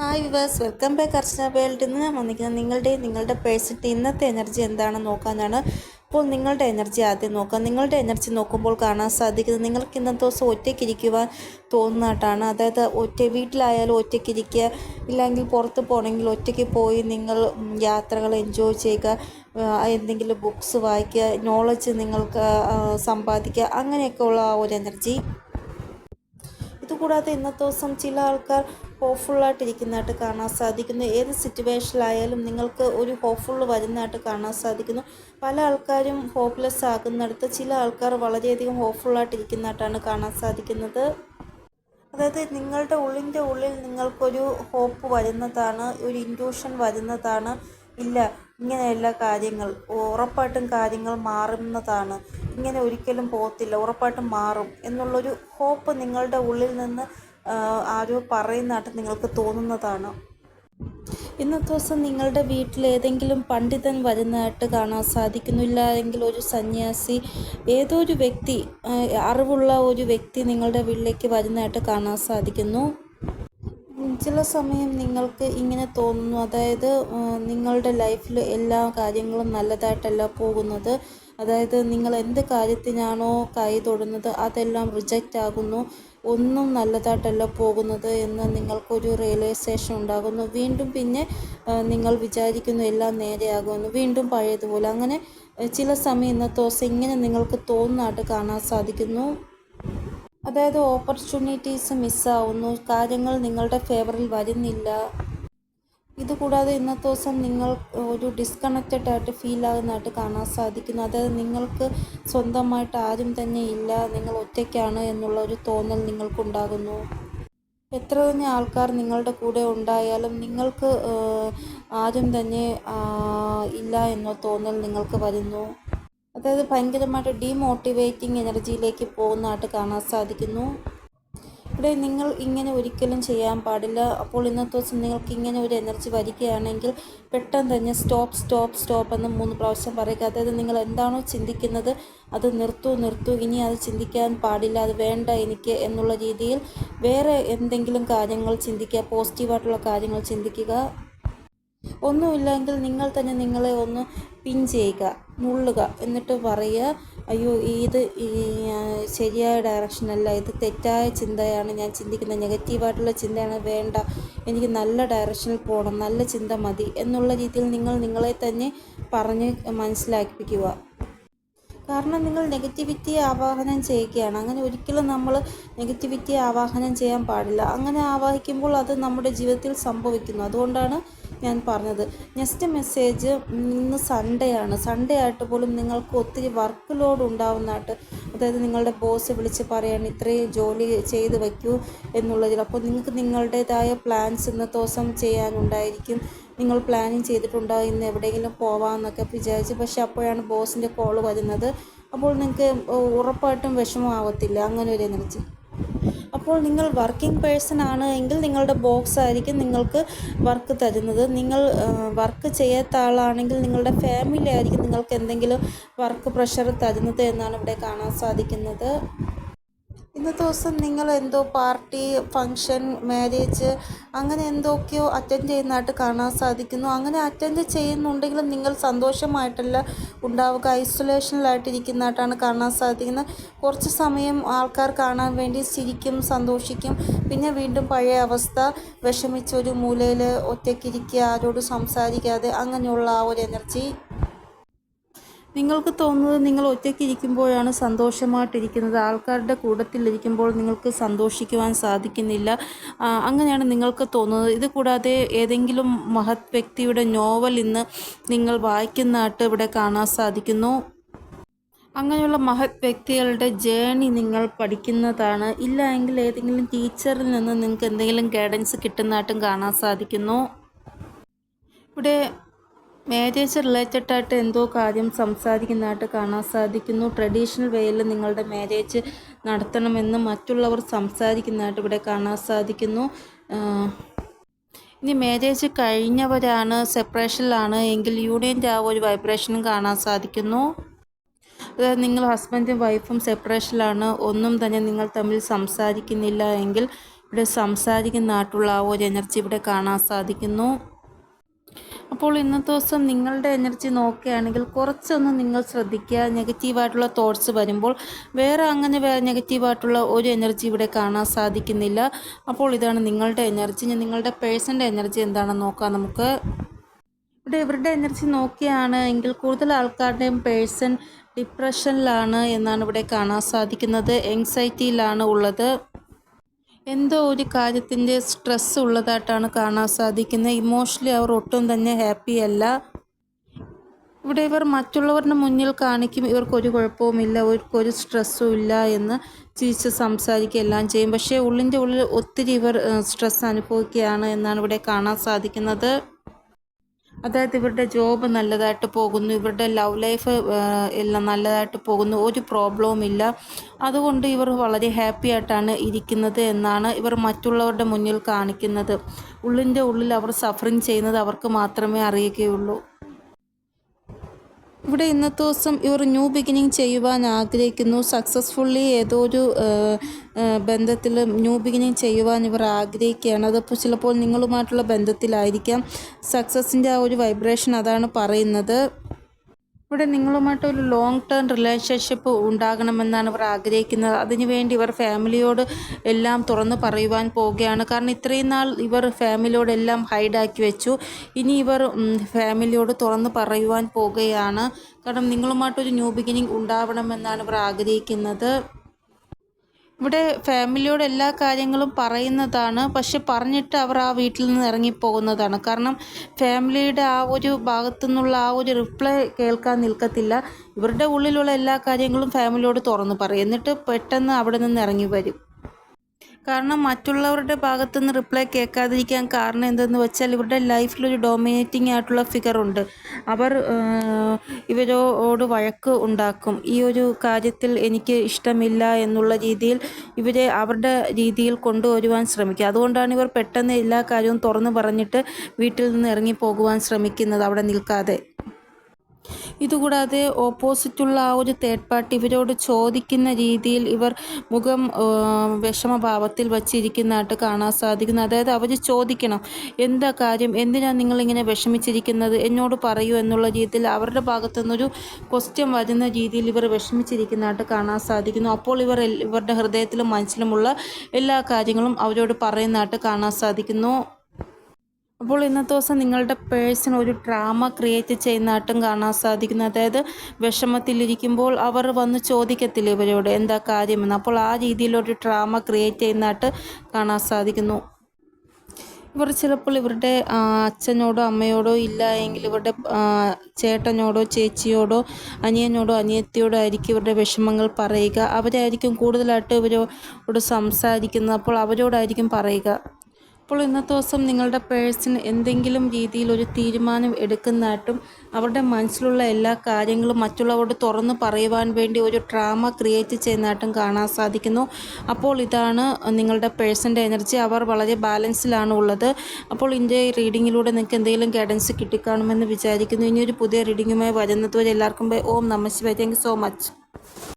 Hi viewers welcome back Archana world ഇന്ന് ഞാൻ വന്നിരിക്കുന്നത് നിങ്ങളുടെ നിങ്ങളുടെ പേഴ്സിന്റെ ഇന്നത്തെ എനർജി എന്താണെന്ന് നോക്കാനാണ്. അപ്പോൾ നിങ്ങളുടെ എനർജി ആദ്യം നോക്കാം. നിങ്ങളുടെ എനർജി നോക്കുമ്പോൾ കാണാൻ സാധിക്കുന്നത് നിങ്ങൾക്ക് ഇന്നത്തെ ദിവസം ഒറ്റയ്ക്കിരിക്കുവാൻ തോന്നുന്നതായിട്ടാണ്. അതായത് ഒറ്റ വീട്ടിലായാലും ഒറ്റയ്ക്കിരിക്കുക ഇല്ലെങ്കിൽ പുറത്ത് പോകണമെങ്കിൽ ഒറ്റയ്ക്ക് പോയി നിങ്ങൾ യാത്രകൾ എൻജോയ് ചെയ്യുക എന്തെങ്കിലും ബുക്സ് വായിക്കുക നോളജ് നിങ്ങൾക്ക് സമ്പാദിക്കുക അങ്ങനെയൊക്കെയുള്ള ആ ഒരു എനർജി ഇതുകൂടാതെ ഇന്നത്തെ ദിവസം ചില ആൾക്കാർ ഹോപ്പ്ഫുള്ളായിട്ടിരിക്കുന്നതായിട്ട് കാണാൻ സാധിക്കുന്നു. ഏത് സിറ്റുവേഷനിലായാലും നിങ്ങൾക്ക് ഒരു ഹോപ്പ്ഫുൾ വരുന്നതായിട്ട് കാണാൻ സാധിക്കുന്നു. പല ആൾക്കാരും ഹോപ്പ്ലെസ് ആകുന്നിടത്ത് ചില ആൾക്കാർ വളരെയധികം ഹോപ്പ്ഫുള്ളായിട്ടിരിക്കുന്നതായിട്ടാണ് കാണാൻ സാധിക്കുന്നത്. അതായത് നിങ്ങളുടെ ഉള്ളിന്റെ ഉള്ളിൽ നിങ്ങൾക്കൊരു ഹോപ്പ് വരുന്നതാണ് ഒരു ഇൻഡ്യൂഷൻ വരുന്നതാണ്. ഇല്ല. ഇങ്ങനെയല്ല കാര്യങ്ങൾ. ഉറപ്പായിട്ടും കാര്യങ്ങൾ മാറുന്നതാണ്. ഇങ്ങനെ ഒരിക്കലും പോകത്തില്ല. ഉറപ്പായിട്ടും മാറും എന്നുള്ളൊരു ഹോപ്പ് നിങ്ങളുടെ ഉള്ളിൽ നിന്ന് ആരോ പറയുന്നതായിട്ട് നിങ്ങൾക്ക് തോന്നുന്നതാണ്. ഇന്നത്തെ ദിവസം നിങ്ങളുടെ വീട്ടിൽ ഏതെങ്കിലും പണ്ഡിതൻ വരുന്നതായിട്ട് കാണാൻ സാധിക്കുന്നില്ല എങ്കിൽ ഒരു സന്യാസി ഏതോ ഒരു വ്യക്തി അറിവുള്ള ഒരു വ്യക്തി നിങ്ങളുടെ വീട്ടിലേക്ക് വരുന്നതായിട്ട് കാണാൻ സാധിക്കുന്നു. ചില സമയം നിങ്ങൾക്ക് ഇങ്ങനെ തോന്നുന്നു. അതായത് നിങ്ങളുടെ ലൈഫിൽ എല്ലാ കാര്യങ്ങളും നല്ലതായിട്ടല്ല പോകുന്നത്. അതായത് നിങ്ങൾ എന്ത് കാര്യത്തിനാണോ കൈ തൊടുന്നത് അതെല്ലാം റിജക്റ്റ് ആകുന്നു. ഒന്നും നല്ലതായിട്ടല്ല പോകുന്നത് എന്ന് നിങ്ങൾക്കൊരു റിയലൈസേഷൻ ഉണ്ടാകുന്നു. വീണ്ടും പിന്നെ നിങ്ങൾ വിചാരിക്കുന്നു എല്ലാം നേരെയാകുമെന്ന്. വീണ്ടും പഴയതുപോലെ. അങ്ങനെ ചില സമയം ഇന്നത്തെ ദിവസം ഇങ്ങനെ നിങ്ങൾക്ക് തോന്നുന്നതായിട്ട് കാണാൻ സാധിക്കുന്നു. അതായത് ഓപ്പർച്യൂണിറ്റീസ് മിസ്സാവുന്നു കാര്യങ്ങൾ നിങ്ങളുടെ ഫേവറിൽ വരുന്നില്ല. ഇതുകൂടാതെ ഇന്നത്തെ ദിവസം നിങ്ങൾ ഒരു ഡിസ്കണക്റ്റഡ് ആയിട്ട് ഫീൽ ആകുന്നതായിട്ട് കാണാൻ സാധിക്കുന്നു. അതായത് നിങ്ങൾക്ക് സ്വന്തമായിട്ട് ആരും തന്നെ ഇല്ല. നിങ്ങൾ ഒറ്റയ്ക്കാണ് എന്നുള്ള ഒരു തോന്നൽ നിങ്ങൾക്കുണ്ടാകുന്നു. എത്ര തന്നെ ആൾക്കാർ നിങ്ങളുടെ കൂടെ ഉണ്ടായാലും നിങ്ങൾക്ക് ആരും തന്നെ ഇല്ല എന്ന തോന്നൽ നിങ്ങൾക്ക് വരുന്നു. അതായത് ഭയങ്കരമായിട്ട് ഡീമോട്ടിവേറ്റിംഗ് എനർജിയിലേക്ക് പോകുന്നതായിട്ട് കാണാൻ സാധിക്കുന്നു. ഇവിടെ നിങ്ങൾ ഇങ്ങനെ ഒരിക്കലും ചെയ്യാൻ പാടില്ല. അപ്പോൾ ഇന്നത്തെ ദിവസം നിങ്ങൾക്ക് ഇങ്ങനെ ഒരു എനർജി വരികയാണെങ്കിൽ പെട്ടെന്ന് തന്നെ സ്റ്റോപ്പ് സ്റ്റോപ്പ് സ്റ്റോപ്പ് എന്ന് മൂന്ന് പ്രാവശ്യം പറയുക. അതായത് നിങ്ങൾ എന്താണോ ചിന്തിക്കുന്നത് അത് നിർത്തു നിർത്തു. ഇനി അത് ചിന്തിക്കാൻ പാടില്ല അത് വേണ്ട എനിക്ക് എന്നുള്ള രീതിയിൽ വേറെ എന്തെങ്കിലും കാര്യങ്ങൾ ചിന്തിക്കുക പോസിറ്റീവായിട്ടുള്ള കാര്യങ്ങൾ ചിന്തിക്കുക. ഒന്നുമില്ലെങ്കിൽ നിങ്ങൾ തന്നെ നിങ്ങളെ ഒന്ന് പിൻ ചെയ്യുക നുള്ളുക എന്നിട്ട് പറയുക അയ്യോ ഇത് ശരിയായ ഡയറക്ഷനല്ല ഇത് തെറ്റായ ചിന്തയാണ്. ഞാൻ ചിന്തിക്കുന്നത് നെഗറ്റീവായിട്ടുള്ള ചിന്തയാണ്. വേണ്ട. എനിക്ക് നല്ല ഡയറക്ഷനിൽ പോകണം നല്ല ചിന്ത മതി. എന്നുള്ള രീതിയിൽ നിങ്ങൾ നിങ്ങളെ തന്നെ പറഞ്ഞ് മനസ്സിലാക്കിപ്പിക്കുക. കാരണം നിങ്ങൾ നെഗറ്റിവിറ്റിയെ ആവാഹനം ചെയ്യുകയാണ്. അങ്ങനെ ഒരിക്കലും നമ്മൾ നെഗറ്റിവിറ്റിയെ ആവാഹനം ചെയ്യാൻ പാടില്ല. അങ്ങനെ ആവാഹിക്കുമ്പോൾ അത് നമ്മുടെ ജീവിതത്തിൽ സംഭവിക്കുന്നു. അതുകൊണ്ടാണ് ഞാൻ പറഞ്ഞത്. നെക്സ്റ്റ് മെസ്സേജ് ഇന്ന് സൺഡേ ആണ്. സൺഡേ ആയിട്ട് പോലും നിങ്ങൾക്ക് ഒത്തിരി വർക്ക് ലോഡ് ഉണ്ടാവുന്നതായിട്ട് അതായത് നിങ്ങളുടെ ബോസ് വിളിച്ച് പറയാണ് ഇത്രയും ജോലി ചെയ്ത് വയ്ക്കൂ എന്നുള്ളതിൽ. അപ്പോൾ നിങ്ങൾക്ക് നിങ്ങളുടേതായ പ്ലാൻസ് ഇന്നത്തെ ദിവസം ചെയ്യാനുണ്ടായിരിക്കും. നിങ്ങൾ പ്ലാനിങ് ചെയ്തിട്ടുണ്ടാകും ഇന്ന് എവിടെയെങ്കിലും പോവാമെന്നൊക്കെ വിചാരിച്ച്. പക്ഷേ അപ്പോഴാണ് ബോസിന്റെ കോൾ വരുന്നത്. അപ്പോൾ നിങ്ങൾക്ക് ഉറപ്പായിട്ടും വിഷമമാവത്തില്ല. അങ്ങനെ ഒരു എനർജി അപ്പോൾ നിങ്ങൾ വർക്കിംഗ് പേഴ്സൺ ആണ് എങ്കിൽ നിങ്ങളുടെ ബോക്സ് ആയിരിക്കും നിങ്ങൾക്ക് വർക്ക് തരുന്നത്. നിങ്ങൾ വർക്ക് ചെയ്യാത്ത ആളാണെങ്കിൽ നിങ്ങളുടെ ഫാമിലി ആയിരിക്കും നിങ്ങൾക്ക് എന്തെങ്കിലും വർക്ക് പ്രഷർ തരുന്നത് എന്നാണ് ഇവിടെ കാണാൻ സാധിക്കുന്നത്. ഇന്നത്തെ ദിവസം നിങ്ങൾ എന്തോ പാർട്ടി ഫങ്ഷൻ മാരേജ് അങ്ങനെ എന്തൊക്കെയോ അറ്റൻഡ് ചെയ്യുന്നതായിട്ട് കാണാൻ സാധിക്കുന്നു. അങ്ങനെ അറ്റൻഡ് ചെയ്യുന്നുണ്ടെങ്കിലും നിങ്ങൾ സന്തോഷമായിട്ടല്ല ഉണ്ടാവുക. ഐസൊലേഷനിലായിട്ടിരിക്കുന്നതായിട്ടാണ് കാണാൻ സാധിക്കുന്നത്. കുറച്ച് സമയം ആൾക്കാർ കാണാൻ വേണ്ടി ചിരിക്കും സന്തോഷിക്കും. പിന്നെ വീണ്ടും പഴയ അവസ്ഥ. വിഷമിച്ച ഒരു മൂലയിൽ ഒറ്റയ്ക്കിരിക്കുക ആരോട് സംസാരിക്കാതെ അങ്ങനെയുള്ള ആ ഒരു എനർജി നിങ്ങൾക്ക് തോന്നുന്നത് നിങ്ങൾ ഒറ്റയ്ക്ക് ഇരിക്കുമ്പോഴാണ് സന്തോഷമായിട്ടിരിക്കുന്നത്. ആൾക്കാരുടെ കൂട്ടത്തിലിരിക്കുമ്പോൾ നിങ്ങൾക്ക് സന്തോഷിക്കുവാൻ സാധിക്കുന്നില്ല. അങ്ങനെയാണ് നിങ്ങൾക്ക് തോന്നുന്നത്. ഇത് കൂടാതെ ഏതെങ്കിലും മഹത് വ്യക്തിയുടെ നോവൽ ഇന്ന് നിങ്ങൾ വായിക്കുന്നതായിട്ട് ഇവിടെ കാണാൻ സാധിക്കുന്നു. അങ്ങനെയുള്ള മഹത് വ്യക്തികളുടെ ജേണി നിങ്ങൾ പഠിക്കുന്നതാണ്. ഇല്ല എങ്കിൽ ഏതെങ്കിലും ടീച്ചറിൽ നിന്ന് നിങ്ങൾക്ക് എന്തെങ്കിലും ഗൈഡൻസ് കിട്ടുന്നതായിട്ടും കാണാൻ സാധിക്കുന്നു. ഇവിടെ മാരേജ് റിലേറ്റഡ് ആയിട്ട് എന്തോ കാര്യം സംസാരിക്കുന്നതായിട്ട് കാണാൻ സാധിക്കുന്നു. ട്രഡീഷണൽ വേയിൽ നിങ്ങളുടെ മാരേജ് നടത്തണമെന്ന് മറ്റുള്ളവർ സംസാരിക്കുന്നതായിട്ട് ഇവിടെ കാണാൻ സാധിക്കുന്നു. ഇനി മാരേജ് കഴിഞ്ഞവരാണ് സെപ്പറേഷനിലാണ് എങ്കിൽ യൂണിയന്റെ ആ ഒരു വൈബ്രേഷനും കാണാൻ സാധിക്കുന്നു. അതായത് നിങ്ങൾ ഹസ്ബൻഡും വൈഫും സെപ്പറേഷനിലാണ് ഒന്നും തന്നെ നിങ്ങൾ തമ്മിൽ സംസാരിക്കുന്നില്ല എങ്കിൽ ഇവിടെ സംസാരിക്കുന്നതായിട്ടുള്ള ആ ഒരു എനർജി ഇവിടെ കാണാൻ സാധിക്കുന്നു. അപ്പോൾ ഇന്നത്തെ ദിവസം നിങ്ങളുടെ എനർജി നോക്കുകയാണെങ്കിൽ കുറച്ചൊന്ന് നിങ്ങൾ ശ്രദ്ധിക്കുക. നെഗറ്റീവായിട്ടുള്ള തോട്ട്സ് വരുമ്പോൾ വേറെ അങ്ങനെ വേറെ നെഗറ്റീവായിട്ടുള്ള ഒരു എനർജി ഇവിടെ കാണാൻ സാധിക്കുന്നില്ല. അപ്പോൾ ഇതാണ് നിങ്ങളുടെ എനർജി. നിങ്ങളുടെ പേഴ്സന്റെ എനർജി എന്താണെന്ന് നോക്കാം നമുക്ക്. ഇവിടെ ഇവരുടെ എനർജി നോക്കിയാണ് എങ്കിൽ കൂടുതൽ ആൾക്കാരുടെയും പേഴ്സൺ ഡിപ്രഷനിലാണ് എന്നാണ് ഇവിടെ കാണാൻ സാധിക്കുന്നത്. എങ്സൈറ്റിയിലാണ് ഉള്ളത്. എന്തോ ഒരു കാര്യത്തിന്റെ സ്ട്രെസ് ഉള്ളതായിട്ടാണ് കാണാൻ സാധിക്കുന്നത്. ഇമോഷണലി അവർ ഒട്ടും തന്നെ ഹാപ്പി അല്ല. ഇവിടെ ഇവർ മറ്റുള്ളവരുടെ മുന്നിൽ കാണിക്കും ഇവർക്കൊരു കുഴപ്പവുമില്ല ഇവർക്കൊരു സ്ട്രെസ്സും ഇല്ല എന്ന് ചിരിച്ച് സംസാരിക്കുക എല്ലാം ചെയ്യും. പക്ഷേ ഉള്ളിന്റെ ഉള്ളിൽ ഒത്തിരി ഇവർ സ്ട്രെസ് അനുഭവിക്കുകയാണ് എന്നാണ് ഇവിടെ കാണാൻ സാധിക്കുന്നത്. അതായത് ഇവരുടെ ജോബ് നല്ലതായിട്ട് പോകുന്നു ഇവരുടെ ലവ് ലൈഫ് എല്ലാം നല്ലതായിട്ട് പോകുന്നു ഒരു പ്രോബ്ലവും ഇല്ല. അതുകൊണ്ട് ഇവർ വളരെ ഹാപ്പി ആയിട്ടാണ് ഇരിക്കുന്നത് എന്നാണ് ഇവർ മറ്റുള്ളവരുടെ മുന്നിൽ കാണിക്കുന്നത്. ഉള്ളിന്റെ ഉള്ളിൽ അവർ സഫറിങ് ചെയ്യുന്നത് അവർക്ക് മാത്രമേ അറിയുകയുള്ളൂ. ഇവിടെ ഇന്നത്തെ ദിവസം ഇവർ ന്യൂ ബിഗിനിങ് ചെയ്യുവാൻ ആഗ്രഹിക്കുന്നു. സക്സസ്ഫുള്ളി ഏതോ ഒരു ബന്ധത്തിൽ ന്യൂ ബിഗിനിങ് ചെയ്യുവാൻ ഇവർ ആഗ്രഹിക്കുകയാണ്. അതിപ്പോൾ ചിലപ്പോൾ നിങ്ങളുമായിട്ടുള്ള ബന്ധത്തിലായിരിക്കാം. സക്സസിന്റെ ആ ഒരു വൈബ്രേഷൻ അതാണ് പറയുന്നത്. ഇവിടെ നിങ്ങളുമായിട്ട് ഒരു ലോങ് ടേം റിലേഷൻഷിപ്പ് ഉണ്ടാകണമെന്നാണ് ഇവർ ആഗ്രഹിക്കുന്നത്. അതിനുവേണ്ടി ഇവർ ഫാമിലിയോട് എല്ലാം തുറന്ന് പറയുവാൻ പോവുകയാണ്. കാരണം ഇത്രയും നാൾ ഇവർ ഫാമിലിയോട് എല്ലാം ഹൈഡാക്കി വെച്ചു. ഇനി ഇവർ ഫാമിലിയോട് തുറന്ന് പറയുവാൻ പോവുകയാണ്. കാരണം നിങ്ങളുമായിട്ടൊരു ന്യൂ ബിഗിനിങ് ഉണ്ടാവണമെന്നാണ് ഇവർ ആഗ്രഹിക്കുന്നത്. ഇവിടെ ഫാമിലിയോട് എല്ലാ കാര്യങ്ങളും പറയുന്നതാണ്. പക്ഷെ പറഞ്ഞിട്ട് അവർ ആ വീട്ടിൽ നിന്ന് ഇറങ്ങിപ്പോകുന്നതാണ്. കാരണം ഫാമിലിയുടെ ആ ഒരു ഭാഗത്തു നിന്നുള്ള ആ ഒരു റിപ്ലൈ കേൾക്കാൻ നിൽക്കത്തില്ല. ഇവരുടെ ഉള്ളിലുള്ള എല്ലാ കാര്യങ്ങളും ഫാമിലിയോട് തുറന്നു പറയും. എന്നിട്ട് പെട്ടെന്ന് അവിടെ നിന്ന് ഇറങ്ങി വരും. കാരണം മറ്റുള്ളവരുടെ ഭാഗത്തുനിന്ന് റിപ്ലൈ കേൾക്കാതിരിക്കാൻ കാരണം എന്തെന്ന് വെച്ചാൽ ഇവരുടെ ലൈഫിലൊരു ഡോമിനേറ്റിംഗ് ആയിട്ടുള്ള ഫിഗർ ഉണ്ട്. അവർ ഇവരോട് വഴക്ക് ഉണ്ടാക്കും. ഈ ഒരു കാര്യത്തിൽ എനിക്ക് ഇഷ്ടമില്ല എന്നുള്ള രീതിയിൽ ഇവരെ അവരുടെ രീതിയിൽ കൊണ്ടുവരുവാൻ ശ്രമിക്കുക അതുകൊണ്ടാണ് ഇവർ പെട്ടെന്ന് എല്ലാ കാര്യവും തുറന്നു പറഞ്ഞിട്ട് വീട്ടിൽ നിന്ന് ഇറങ്ങി പോകുവാൻ ശ്രമിക്കുന്നത് അവിടെ നിൽക്കാതെ. ഇതുകൂടാതെ ഓപ്പോസിറ്റുള്ള ആ ഒരു തേർഡ് പാർട്ടി ഇവരോട് ചോദിക്കുന്ന രീതിയിൽ ഇവർ മുഖം വിഷമഭാവത്തിൽ വച്ചിരിക്കുന്നതായിട്ട് കാണാൻ സാധിക്കുന്നു. അതായത് അവർ ചോദിക്കണം എന്താ കാര്യം? എന്തിനാണ് നിങ്ങളിങ്ങനെ വിഷമിച്ചിരിക്കുന്നത്? എന്നോട് പറയൂ എന്നുള്ള രീതിയിൽ അവരുടെ ഭാഗത്തു നിന്നൊരു ക്വസ്റ്റ്യൻ വരുന്ന രീതിയിൽ ഇവർ വിഷമിച്ചിരിക്കുന്നതായിട്ട് കാണാൻ സാധിക്കുന്നു. അപ്പോൾ ഇവർ ഇവരുടെ ഹൃദയത്തിലും മനസ്സിലുമുള്ള എല്ലാ കാര്യങ്ങളും അവരോട് പറയുന്നതായിട്ട് കാണാൻ സാധിക്കുന്നു. അപ്പോൾ ഇന്നത്തെ ദിവസം നിങ്ങളുടെ പേഴ്സൺ ഒരു ഡ്രാമ ക്രിയേറ്റ് ചെയ്യുന്നതായിട്ടും കാണാൻ സാധിക്കുന്നു. അതായത് വിഷമത്തിലിരിക്കുമ്പോൾ അവർ വന്ന് ചോദിക്കത്തില്ല ഇവരോട് എന്താ കാര്യമെന്ന്. അപ്പോൾ ആ രീതിയിലൊരു ഡ്രാമ ക്രിയേറ്റ് ചെയ്യുന്നതായിട്ട് കാണാൻ സാധിക്കുന്നു. ഇവർ ചിലപ്പോൾ ഇവരുടെ അച്ഛനോടോ അമ്മയോടോ ഇല്ല എങ്കിൽ ഇവരുടെ ചേട്ടനോടോ ചേച്ചിയോടോ അനിയനോടോ അനിയത്തിയോടോ ആയിരിക്കും ഇവരുടെ വിഷമങ്ങൾ പറയുക. അവരായിരിക്കും കൂടുതലായിട്ട് ഇവരോട് സംസാരിക്കുന്നത്. അപ്പോൾ അവരോടായിരിക്കും പറയുക. അപ്പോൾ ഇന്നത്തെ ദിവസം നിങ്ങളുടെ പേഴ്സൺ എന്തെങ്കിലും രീതിയിൽ ഒരു തീരുമാനം എടുക്കുന്നതായിട്ടും അവരുടെ മനസ്സിലുള്ള എല്ലാ കാര്യങ്ങളും മറ്റുള്ളവരോട് തുറന്നു പറയുവാൻ വേണ്ടി ഒരു ഡ്രാമ ക്രിയേറ്റ് ചെയ്യുന്നതായിട്ടും കാണാൻ സാധിക്കുന്നു. അപ്പോൾ ഇതാണ് നിങ്ങളുടെ പേഴ്സന്റെ എനർജി. അവർ വളരെ ബാലൻസിലാണ് ഉള്ളത്. അപ്പോൾ ഇതിന്റെ റീഡിങ്ങിലൂടെ നിങ്ങൾക്ക് എന്തെങ്കിലും ഗൈഡൻസ് കിട്ടിക്കാണുമെന്ന് വിചാരിക്കുന്നു. ഇനിയൊരു പുതിയ റീഡിങ്ങുമായി വരുന്നതുവരെ എല്ലാവർക്കും ഓം നമ ശിവായ. Thank so much.